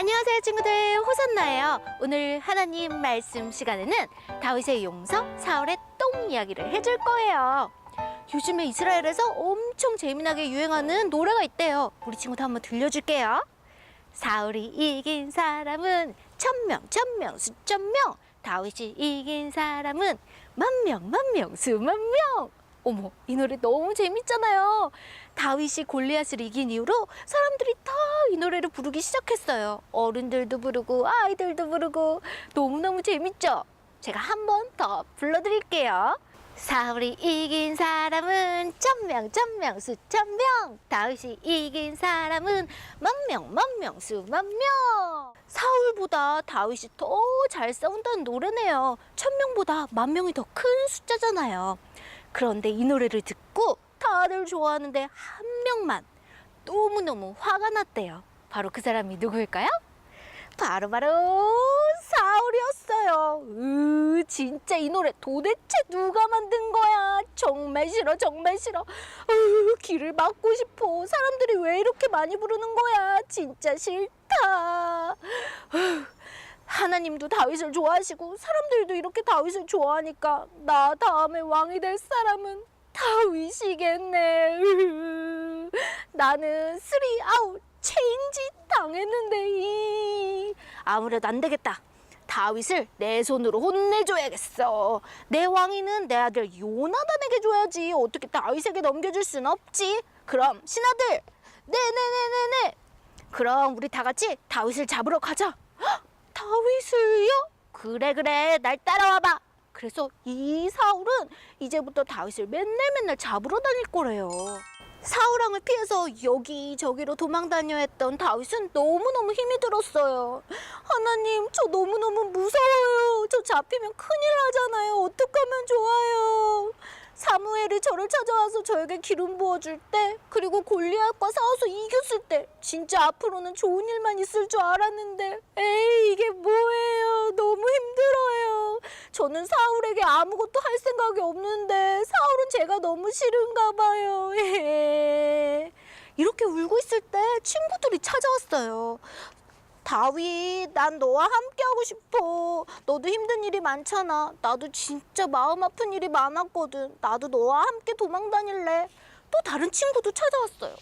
안녕하세요 친구들. 호산나예요. 오늘 하나님 말씀 시간에는 다윗의 용서 사울의 똥 이야기를 해줄 거예요. 요즘에 이스라엘에서 엄청 재미나게 유행하는 노래가 있대요. 우리 친구도 한번 들려줄게요. 사울이 이긴 사람은 천명 천명 수천명. 다윗이 이긴 사람은 만명 만명 수만명 어머 이 노래 너무 재밌잖아요. 다윗이 골리앗을 이긴 이후로 사람들이 다 이 노래를 부르기 시작했어요. 어른들도 부르고 아이들도 부르고 너무너무 재밌죠? 제가 한 번 더 불러드릴게요. 사울이 이긴 사람은 천명 천명 수천명. 다윗이 이긴 사람은 만명 만명 수만명. 사울보다 다윗이 더 잘 싸운다는 노래네요. 천명보다 만명이 더 큰 숫자잖아요 그런데 이 노래를 듣고 다들 좋아하는데 한 명만 너무너무 화가 났대요 바로 그 사람이 누구일까요? 바로 바로 사울이었어요. 으, 진짜 이 노래 도대체 누가 만든 거야? 정말 싫어, 정말 싫어. 으, 귀를 막고 싶어. 사람들이 왜 이렇게 많이 부르는 거야? 진짜 싫다. 으, 하나님도 다윗을 좋아하시고 사람들도 이렇게 다윗을 좋아하니까 나 다음에 왕이 될 사람은 다윗이겠네. 으, 나는 쓰리 아웃 체인지 당했는데 이 아무래도 안 되겠다. 다윗을 내 손으로 혼내줘야겠어. 내 왕위는 내 아들 요나단에게 줘야지. 어떻게 다윗에게 넘겨줄 순 없지. 그럼 신하들, 네네네네네. 그럼 우리 다 같이 다윗을 잡으러 가자. 헉, 다윗을요? 그래 그래, 날 따라와봐. 그래서 이 사울은 이제부터 다윗을 맨날 맨날 잡으러 다닐 거래요. 사울왕을 피해서 여기저기로 도망다녀 했던 다윗은 너무너무 힘이 들었어요. 하나님, 저 너무너무 무서워요. 저 잡히면 큰일 나잖아요. 어떡하면 좋아요. 사무엘이 저를 찾아와서 저에게 기름 부어줄 때, 그리고 골리앗과 싸워서 이겼을 때, 진짜 앞으로는 좋은 일만 있을 줄 알았는데, 에이, 이게 뭐예요. 너무 힘들어요. 저는 사울에게 아무것도 할 생각이 없는데, 사울은 제가 너무 싫은가 봐요. 이렇게 울고 있을 때 친구들이 찾아왔어요. 다윗, 난 너와 함께 하고 싶어. 너도 힘든 일이 많잖아. 나도 진짜 마음 아픈 일이 많았거든. 나도 너와 함께 도망 다닐래. 또 다른 친구도 찾아왔어요.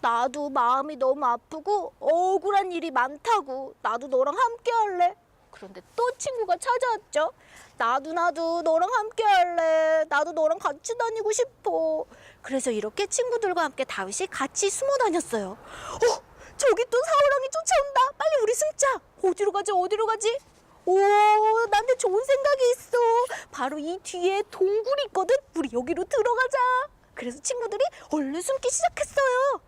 나도 마음이 너무 아프고 억울한 일이 많다고. 나도 너랑 함께 할래. 그런데 또 친구가 찾아왔죠. 나도 나도 너랑 함께 할래. 나도 너랑 같이 다니고 싶어. 그래서 이렇게 친구들과 함께 다윗이 같이 숨어 다녔어요. 어, 저기 또 사울왕이 쫓아온다. 빨리 우리 숨자. 어디로 가지? 어디로 가지? 오, 나한테 좋은 생각이 있어. 바로 이 뒤에 동굴이 있거든. 우리 여기로 들어가자. 그래서 친구들이 얼른 숨기 시작했어요.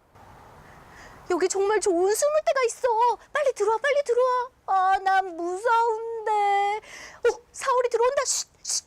여기 정말 좋은 숨을 데가 있어. 빨리 들어와, 빨리 들어와. 아, 난 무서운데. 어, 사울이 들어온다. 쉿, 쉿.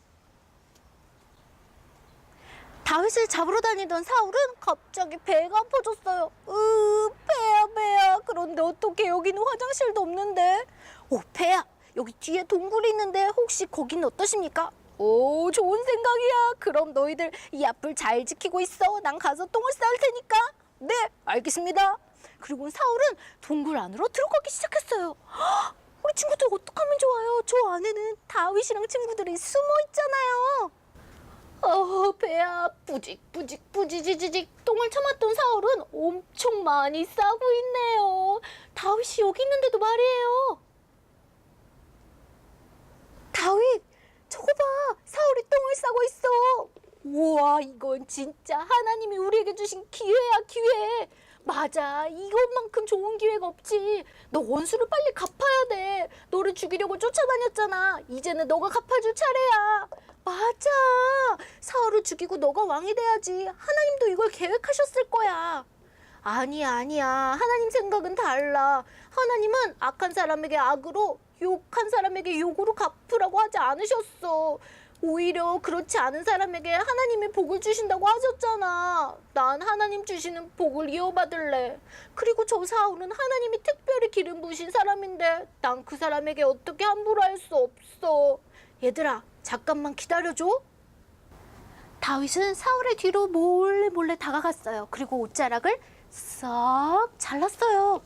다윗을 잡으러 다니던 사울은 갑자기 배가 아파졌어요. 으, 배야, 배야. 그런데 어떻게 여기는 화장실도 없는데? 오, 배야. 여기 뒤에 동굴이 있는데 혹시 거기는 어떠십니까? 오, 좋은 생각이야. 그럼 너희들 이 앞을 잘 지키고 있어. 난 가서 똥을 싸울 테니까. 네, 알겠습니다. 그리고 사울은 동굴 안으로 들어가기 시작했어요. 헉, 우리 친구들 어떡하면 좋아요? 저 안에는 다윗이랑 친구들이 숨어 있잖아요. 어, 배야 뿌직 뿌직 뿌지지지직 똥을 참았던 사울은 엄청 많이 싸고 있네요. 다윗이 여기 있는데도 말이에요. 다윗, 저거 봐. 사울이 똥을 싸고 있어. 우와, 이건 진짜 하나님이 우리에게 주신 기회야, 기회. 맞아. 이것만큼 좋은 기회가 없지. 너 원수를 빨리 갚아야 돼. 너를 죽이려고 쫓아다녔잖아. 이제는 너가 갚아줄 차례야. 맞아. 사울을 죽이고 너가 왕이 돼야지. 하나님도 이걸 계획하셨을 거야. 아니야, 아니야. 하나님 생각은 달라. 하나님은 악한 사람에게 악으로, 욕한 사람에게 욕으로 갚으라고 하지 않으셨어. 오히려 그렇지 않은 사람에게 하나님이 복을 주신다고 하셨잖아. 난 하나님 주시는 복을 이어받을래. 그리고 저 사울은 하나님이 특별히 기름 부으신 사람인데 난 그 사람에게 어떻게 함부로 할 수 없어. 얘들아, 잠깐만 기다려줘. 다윗은 사울의 뒤로 몰래 몰래 다가갔어요. 그리고 옷자락을 싹 잘랐어요.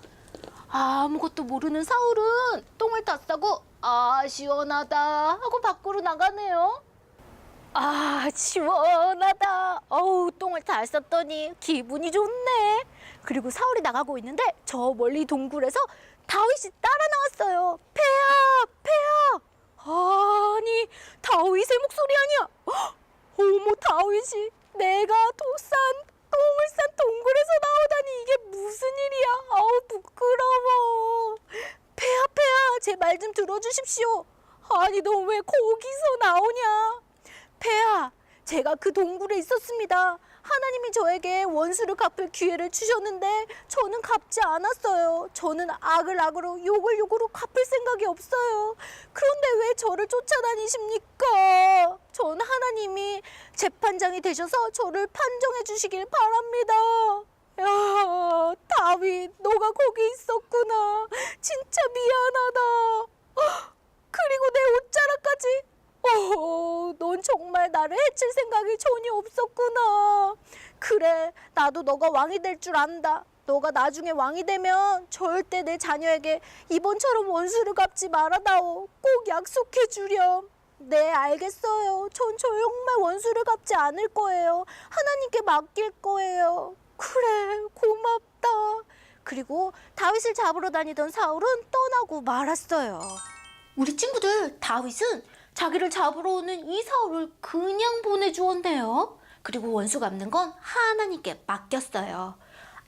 아무것도 모르는 사울은 똥을 다 싸고 아 시원하다 하고 밖으로 나가네요. 아 시원하다. 어우 똥을 잘 쌌더니 기분이 좋네. 그리고 사울이 나가고 있는데 저 멀리 동굴에서 다윗이 따라 나왔어요. 폐야 폐야. 아니 다윗의 목소리 아니야. 헉, 어머 다윗이 내가 도산 싼 동굴에서 나오다니 이게 무슨 일이야? 아우 부끄러워. 폐야 폐야 제말 좀 들어주십시오. 아니 너 왜 거기서 나오냐? 폐야 제가 그 동굴에 있었습니다. 하나님이 저에게 원수를 갚을 기회를 주셨는데 저는 갚지 않았어요. 저는 악을 악으로 욕을 욕으로 갚을 없어요. 그런데 왜 저를 쫓아다니십니까? 전 하나님이 재판장이 되셔서 저를 판정해 주시길 바랍니다. 야, 다윗, 너가 거기 있었구나. 진짜 미안하다. 헉, 그리고 내 옷자락까지. 어, 넌 정말 나를 해칠 생각이 전혀 없었구나. 그래, 나도 너가 왕이 될 줄 안다. 너가 나중에 왕이 되면 절대 내 자녀에게 이번처럼 원수를 갚지 말아다오. 꼭 약속해 주렴. 네, 알겠어요. 전 정말 원수를 갚지 않을 거예요. 하나님께 맡길 거예요. 그래, 고맙다. 그리고 다윗을 잡으러 다니던 사울은 떠나고 말았어요. 우리 친구들, 다윗은 자기를 잡으러 오는 이 사울을 그냥 보내주었네요. 그리고 원수 갚는 건 하나님께 맡겼어요.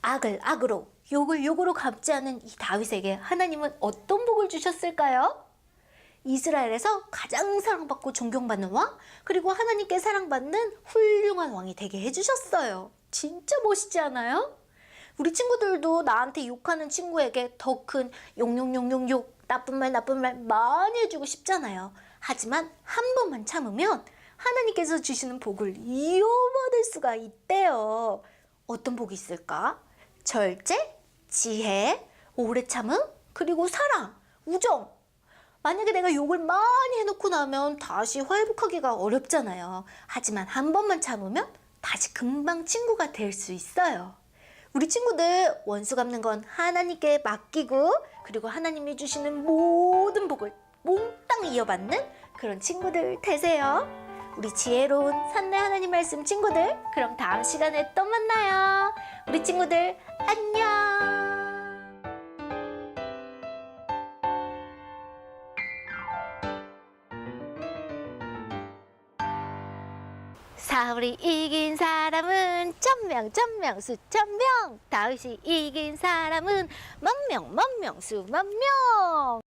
악을 악으로, 욕을 욕으로 갚지 않은 이 다윗에게 하나님은 어떤 복을 주셨을까요? 이스라엘에서 가장 사랑받고 존경받는 왕, 그리고 하나님께 사랑받는 훌륭한 왕이 되게 해주셨어요. 진짜 멋있지 않아요? 우리 친구들도 나한테 욕하는 친구에게 더 큰 욕욕욕욕욕 나쁜 말 나쁜 말 많이 해주고 싶잖아요. 하지만 한 번만 참으면 하나님께서 주시는 복을 이어받을 수가 있대요. 어떤 복이 있을까? 절제, 지혜, 오래 참음, 그리고 사랑, 우정. 만약에 내가 욕을 많이 해놓고 나면 다시 회복하기가 어렵잖아요. 하지만 한 번만 참으면 다시 금방 친구가 될 수 있어요. 우리 친구들 원수 갚는 건 하나님께 맡기고 그리고 하나님이 주시는 모든 복을 몽땅 이어받는 그런 친구들 되세요. 우리 지혜로운 산내 하나님 말씀 친구들 그럼 다음 시간에 또 만나요. 우리 친구들 안녕. 사울이 이긴 사람은 천명 천명 수천명 다윗이 이긴 사람은 만명 만명 수만명